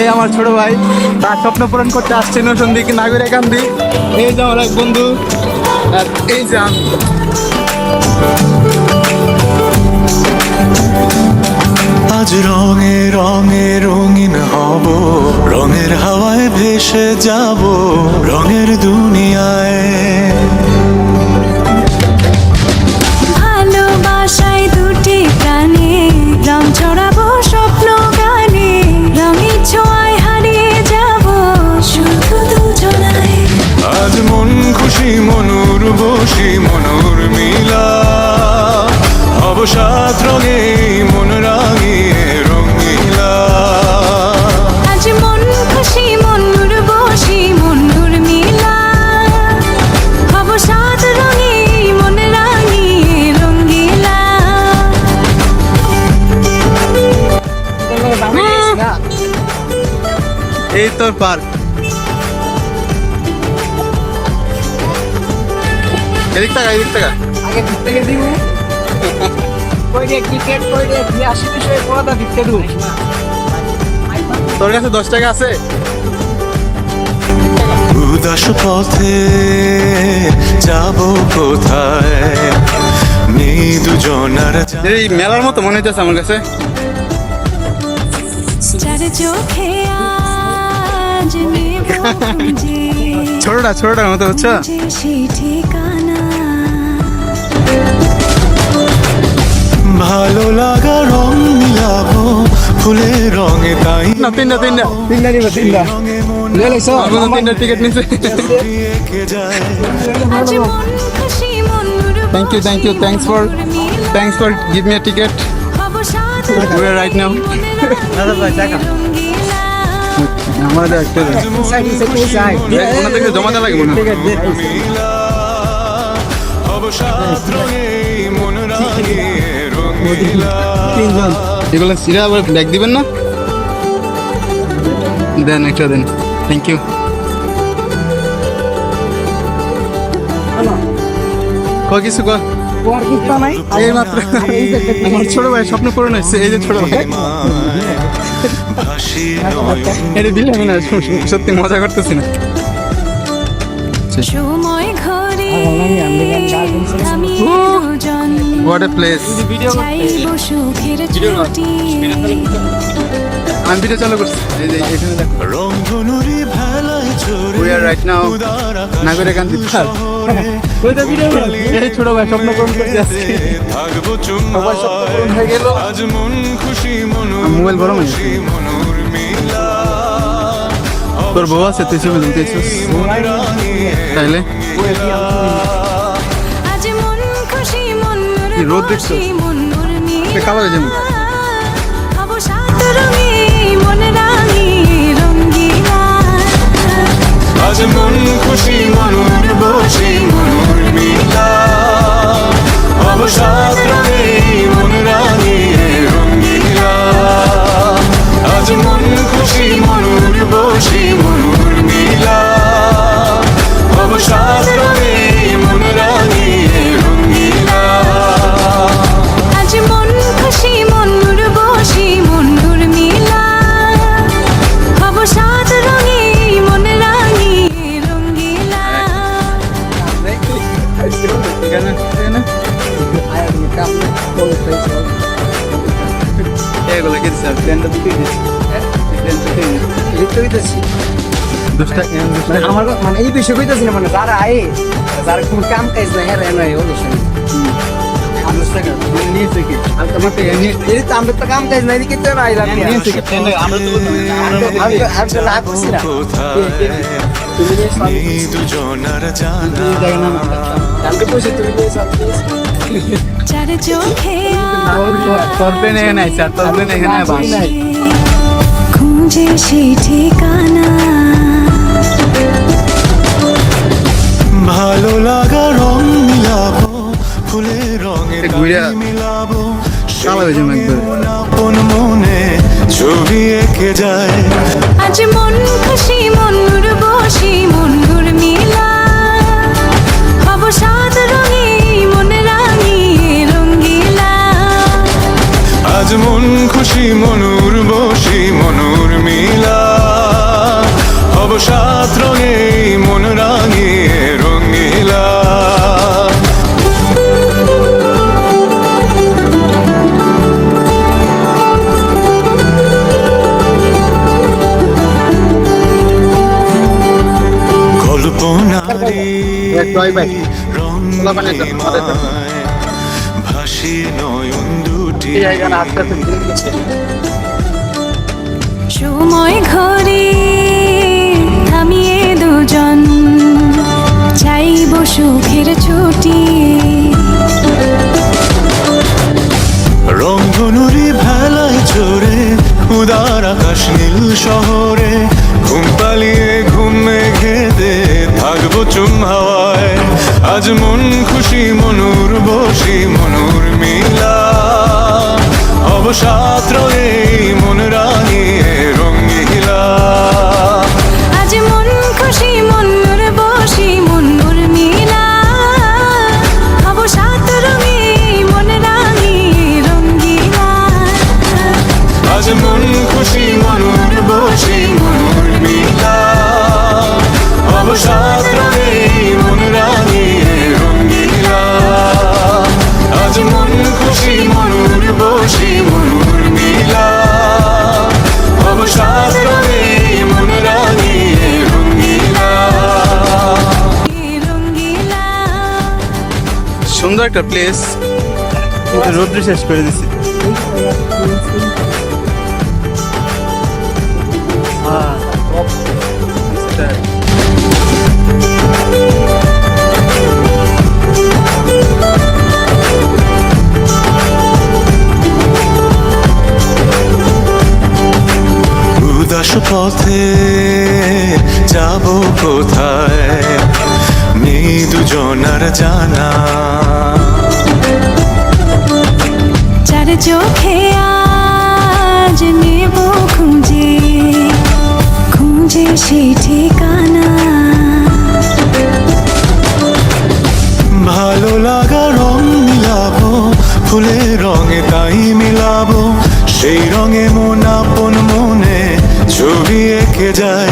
এই আমার ছোট ভাই, তার স্বপ্ন পূরণ করতে আসছে নসন্দি নাগরে কান্দি এই যে আমার এক বন্ধু, আর এই যে আমি। আজ রঙে রঙে রঙিন হব, রঙের হাওয়ায় ভেসে যাব। এই তোর পার্ক এদিক টাকা এদিক টাকা আগে থেকে দিব ক্রিকেট তোর কাছে দশ টাকা আছে? উদাস পথে যাব কোথায়? এই মেলার মতো মনে হচ্ছে আমার কাছে। চোখে ছোটটা ছোটটার মতো ঠিকানা ভালো লাগা রং মিলাবো ফুলের রঙে তাই। না তিনটা তিনটা। তিনটা নিব তিনটা। রঙে লে লেছো আমার বন্ধু তিনটা টিকিট নিছে। খুশি মনুর Thank you, thank you. Thanks for give me a ticket. We are right now. দাদা ভাই টাকা আমাদের একটা ওনা থেকে জমা দেওয়া লাগে মনে হয়। মন এগুলো সিরা আবার ব্যাগ দিবেন না? দেন একটা দেন। থ্যাংক ইউ কয় কিছু কয়? ওর কিস্তা নাই। এই মাত্র। আমার ছোট ভাই স্বপ্ন পূরণ হয়েছে এই যে ছোট ভাই। এটা দিলে আমি না সত্যি মজা করতেছি না। সময় ঘরে আমি হোয়াট এ প্লেস চাইব সুখের ছুটি। আমি ভিডিও চালু করছি। এই যে এখানে দেখো। রংধনুরি ভেলায় চড়ে We are right now নাগরিকান্তি পার্ক ওইটা ভিডিও এই ছোট ভাই স্বপ্ন পূরণ করতে আসছে থাকব পূরণ হয়ে গেল আজ মন খুশি আর মোবাইল গরম তোর বউ আছে তুই ছবি তুলতে মন রাঙিয়ে তাইলে মন রোদ দেখছ? বসি মনুর খুশি মনুর বসি মনুর মিলা অবসাদ প্লেনটা দুটোই দিচ্ছে আমার মানে এই বিষয় কইতাছি না মানে যারা আয়ে যারা কোন কাম কাজ না হ্যাঁ না ওই বিষয় আমরা তো কাম কাজ নাই না আইলাম আমরা তো আমি তো আমি তো লাভ করছি না তুমি জানা তো পয়সা তুমি নিয়ে চোখে খুঁজে সেই ঠিকানা ভালো লাগা রং মিলাবো ফুলের রঙে মিলাবো মনে ছবি এঁকে যায়। আজ মন খুশি মনুর ভাসি নয়ন দুটি সময় ঘরে থামিয়ে দুজন চাইব সুখের ছুটি। রংধনুরি ভেলায় চড়ে উদার আকাশ নীল শহরে ঘুম পালিয়ে ঘুমে মেঘেতে থাকব চুম হাওয়ায়। আজ মন খুশি, মনুর বসি, মনুর মিলা। অবসাদ রয়ে মন একটা প্লেস রোদ্র শেষ করে দিছি। উদাস পথে যাব কোথায়? নেই দুজনার জানা চোখে আজ নেব খুঁজে। খুঁজে সে ঠিকানা। ভালো লাগা রং মিলাবো, ফুলের রঙে তাই মিলাবো। সেই রঙে মন আপন মনে ছবি এঁকে যায়।